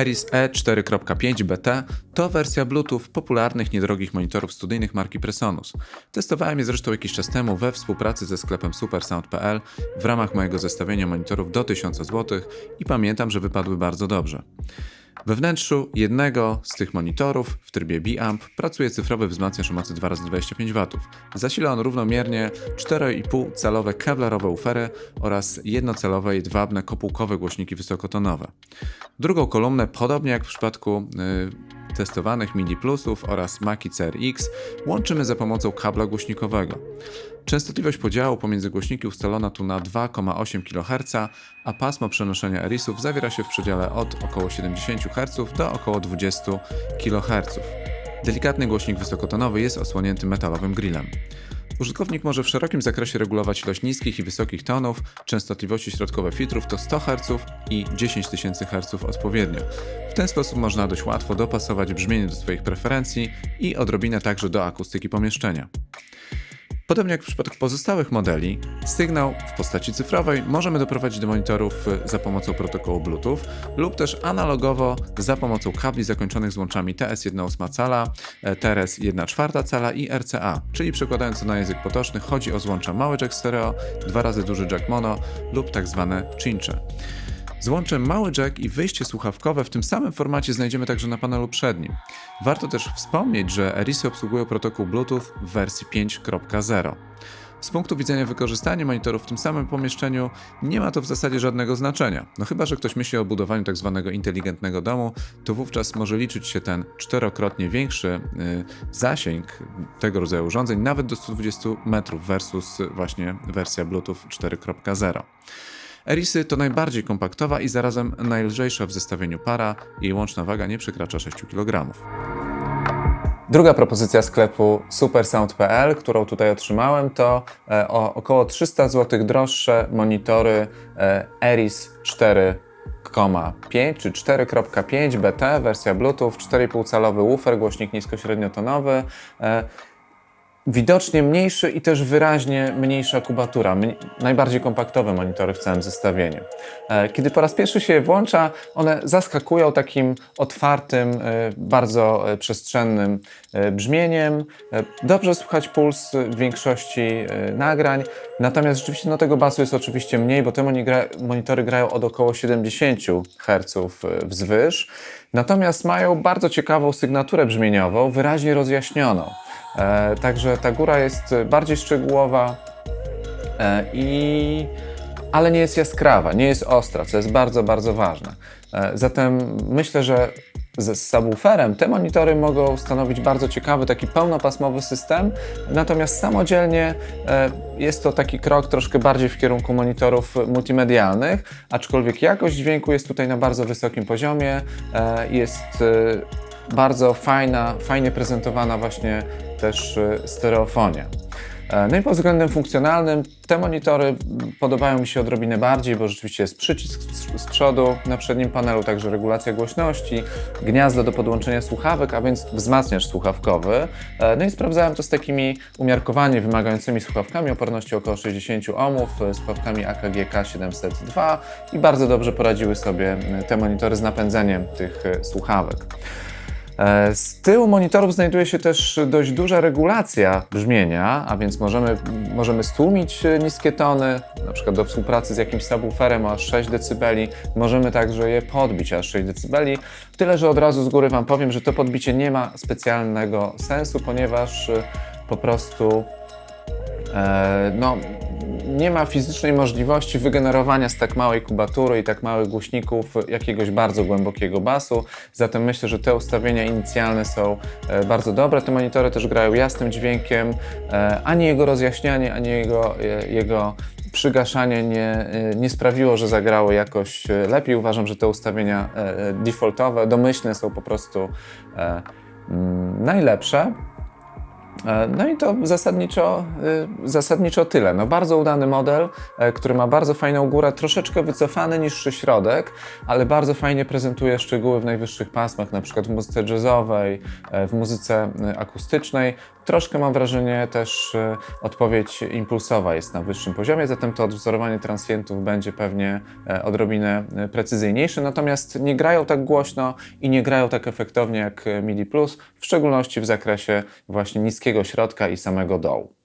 Eris E4.5 BT to wersja Bluetooth popularnych, niedrogich monitorów studyjnych marki Presonus. Testowałem je zresztą jakiś czas temu we współpracy ze sklepem supersound.pl w ramach mojego zestawienia monitorów do 1000 zł i pamiętam, że wypadły bardzo dobrze. We wnętrzu jednego z tych monitorów w trybie B-Amp pracuje cyfrowy wzmacniacz o mocy 2x25 W. Zasila on równomiernie 4,5 calowe kevlarowe ufery oraz jednocelowe jedwabne kopułkowe głośniki wysokotonowe. Drugą kolumnę, podobnie jak w przypadku yy, testowanych MIDI Plusów oraz Maki CRX, łączymy za pomocą kabla głośnikowego. Częstotliwość podziału pomiędzy głośniki ustalona tu na 2,8 kHz, a pasmo przenoszenia erisów zawiera się w przedziale od około 70 Hz do około 20 kHz. Delikatny głośnik wysokotonowy jest osłonięty metalowym grillem. Użytkownik może w szerokim zakresie regulować ilość niskich i wysokich tonów, częstotliwości środkowe filtrów to 100 Hz i 10 000 Hz odpowiednio. W ten sposób można dość łatwo dopasować brzmienie do swoich preferencji i odrobinę także do akustyki pomieszczenia. Podobnie jak w przypadku pozostałych modeli, sygnał w postaci cyfrowej możemy doprowadzić do monitorów za pomocą protokołu Bluetooth lub też analogowo za pomocą kabli zakończonych złączami TS1,8 cala, TRS 1,4 cala i RCA, czyli przekładając to na język potoczny chodzi o złącza mały jack stereo, dwa razy duży jack mono lub tak zwane cincze. Złączem mały jack i wyjście słuchawkowe w tym samym formacie znajdziemy także na panelu przednim. Warto też wspomnieć, że Erisy obsługują protokół Bluetooth w wersji 5.0. Z punktu widzenia wykorzystania monitorów w tym samym pomieszczeniu nie ma to w zasadzie żadnego znaczenia. No chyba, że ktoś myśli o budowaniu tak zwanego inteligentnego domu, to wówczas może liczyć się ten czterokrotnie większy yy, zasięg tego rodzaju urządzeń, nawet do 120 metrów versus właśnie wersja Bluetooth 4.0. Erisy to najbardziej kompaktowa i zarazem najlżejsza w zestawieniu para. Jej łączna waga nie przekracza 6 kg. Druga propozycja sklepu supersound.pl, którą tutaj otrzymałem, to e, o około 300 zł droższe monitory e, Eris 4,5 czy 4.5 BT, wersja Bluetooth, 4,5 calowy woofer, głośnik nisko-średniotonowy. Widocznie mniejszy i też wyraźnie mniejsza kubatura, najbardziej kompaktowe monitory w całym zestawieniu. E, kiedy po raz pierwszy się je włącza, one zaskakują takim otwartym, e, bardzo e, przestrzennym brzmieniem. Dobrze słychać puls w większości nagrań, natomiast rzeczywiście no, tego basu jest oczywiście mniej, bo te monitory grają od około 70 Hz wzwyż, natomiast mają bardzo ciekawą sygnaturę brzmieniową, wyraźnie rozjaśnioną. E, także ta góra jest bardziej szczegółowa e, i ale nie jest jaskrawa, nie jest ostra, co jest bardzo, bardzo ważne. E, zatem myślę, że z subwooferem te monitory mogą stanowić bardzo ciekawy, taki pełnopasmowy system, natomiast samodzielnie jest to taki krok troszkę bardziej w kierunku monitorów multimedialnych, aczkolwiek jakość dźwięku jest tutaj na bardzo wysokim poziomie, jest bardzo fajna, fajnie prezentowana właśnie też y, stereofonia. E, no i pod względem funkcjonalnym te monitory podobają mi się odrobinę bardziej, bo rzeczywiście jest przycisk z przodu na przednim panelu, także regulacja głośności, gniazdo do podłączenia słuchawek, a więc wzmacniacz słuchawkowy. E, no i sprawdzałem to z takimi umiarkowanie wymagającymi słuchawkami oporności około 60 ohmów, e, słuchawkami AKG K702 i bardzo dobrze poradziły sobie te monitory z napędzeniem tych słuchawek. E, z tyłu monitorów znajduje się też dość duża regulacja brzmienia, a więc możemy, możemy stłumić niskie tony, na przykład do współpracy z jakimś subwooferem o aż 6 dB. Możemy także je podbić aż 6 dB. Tyle, że od razu z góry Wam powiem, że to podbicie nie ma specjalnego sensu, ponieważ po prostu e, no, nie ma fizycznej możliwości wygenerowania z tak małej kubatury i tak małych głośników jakiegoś bardzo głębokiego basu. Zatem myślę, że te ustawienia inicjalne są e, bardzo dobre. Te monitory też grają jasnym dźwiękiem. E, ani jego rozjaśnianie, ani jego, e, jego przygaszanie nie, nie sprawiło, że zagrało jakoś lepiej. Uważam, że te ustawienia defaultowe, domyślne są po prostu mm, najlepsze. E, no i to zasadniczo, y, zasadniczo tyle. No bardzo udany model, e, który ma bardzo fajną górę, troszeczkę wycofany niższy środek, ale bardzo fajnie prezentuje szczegóły w najwyższych pasmach, na przykład w muzyce jazzowej, e, w muzyce akustycznej. Troszkę mam wrażenie też e, odpowiedź impulsowa jest na wyższym poziomie, zatem to odwzorowanie transientów będzie pewnie odrobinę precyzyjniejsze, natomiast nie grają tak głośno i nie grają tak efektownie jak MIDI Plus, w szczególności w zakresie właśnie niskiego środka i samego dołu.